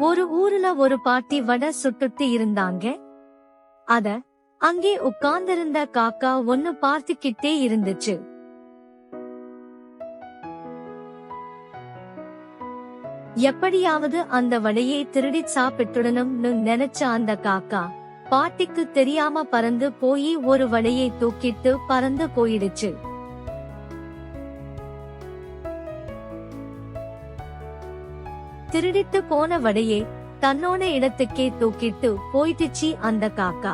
ஒரு ஊர்ல ஒரு பாட்டி வடை சுட்டுட்டு இருந்தாங்க. அத அங்கே உட்கார்ந்திருந்த காக்கா ஒன்னு பார்த்துக்கிட்டே இருந்துச்சு. எப்படியாவது அந்த வடையை திருடி சாப்பிட்டுடணும்னு நினைச்ச அந்த காக்கா பாட்டிக்கு தெரியாம பறந்து போய் ஒரு வடையை தூக்கிட்டு பறந்து போயிடுச்சு. திருடிட்டு போன வடையை தன்னோட இடத்துக்கே தூக்கிட்டு போயிட்டுச்சு அந்த காக்கா.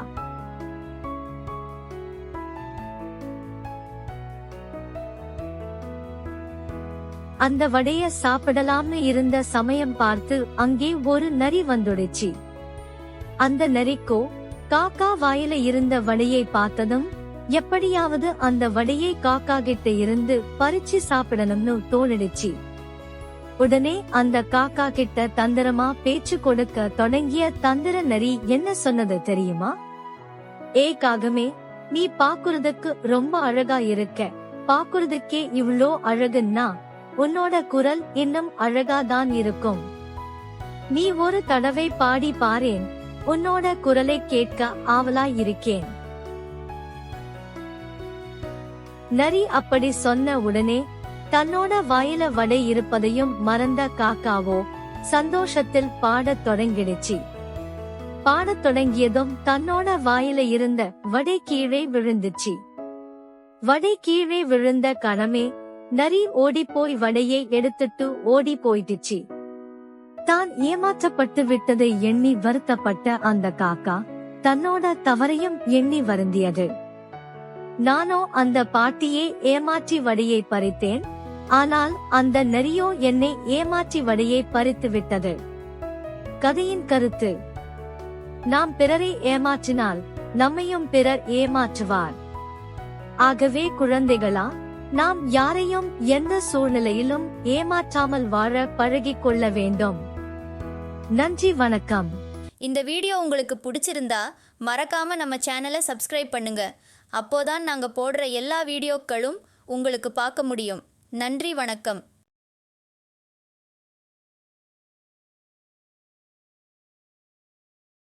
அந்த வடைய சாப்பிடலாம்னு இருந்த சமயம் பார்த்து அங்கே ஒரு நரி வந்துடுச்சு. அந்த நரிக்கோ காக்கா வாயில இருந்த வடையை பார்த்ததும் எப்படியாவது அந்த வடையை காக்கா கிட்ட இருந்து பறிச்சு சாப்பிடணும்னு தோணிடுச்சு. உடனே அந்த காக்கா கிட்ட தந்திரமா பேச்சு கொடுக்க தொடங்கிய தந்திர நரி என்ன சொன்னது தெரியுமா? ஏ காகமே நீ பாக்குறதுக்கு ரொம்ப அழகா இருக்க. பாக்குறதுக்கே இவ்ளோ அழகுன்னா உன்னோட குரல் இன்னும் அழகாதான் இருக்கும். நீ ஒரு தடவை பாடி பாரேன் உன்னோட குரலை கேட்க ஆவலா இருக்கேன் நரி அப்படி சொன்ன உடனே தன்னோட வாயில வடை இருப்பதையும் மறந்த காக்காவோ சந்தோஷத்தில் பாடத் தொடங்கிடுச்சு. பாடத் தொடங்கியதும் தன்னோட வாயில இருந்த வடை கீழே விழுந்துச்சு. வடை கீழே விழுந்த கணமே நரி ஓடிப்போய் வடையை எடுத்துட்டு ஓடி போயிட்டுச்சு தான் ஏமாற்றப்பட்டு விட்டதை எண்ணி வருத்தப்பட்ட அந்த காக்கா தன்னோட தவறையும் எண்ணி வருந்தியது. நானோ அந்த பாட்டியே ஏமாற்றி வடையை பறித்தேன் ஆனால் அந்த நெறியோ என்னை ஏமாற்றி வழியை பறித்து விட்டது கதையின் கருத்து. நாம் பிறரை ஏமாற்றினால் நம்மையும் பிறர் ஏமாற்றுவார். ஆகவே குழந்தைகளா நாம் யாரையும் எந்த சூழ்நிலையிலும் ஏமாற்றாமல் வாழ பழகிக் கொள்ள வேண்டும். நன்றி வணக்கம். இந்த வீடியோ உங்களுக்கு பிடிச்சிருந்தா மறக்காம நம்ம சேனலை சப்ஸ்கிரைப் பண்ணுங்க. அப்போதான் நாங்கள் போடுற எல்லா வீடியோக்களும் உங்களுக்கு பார்க்க முடியும். நன்றி வணக்கம்.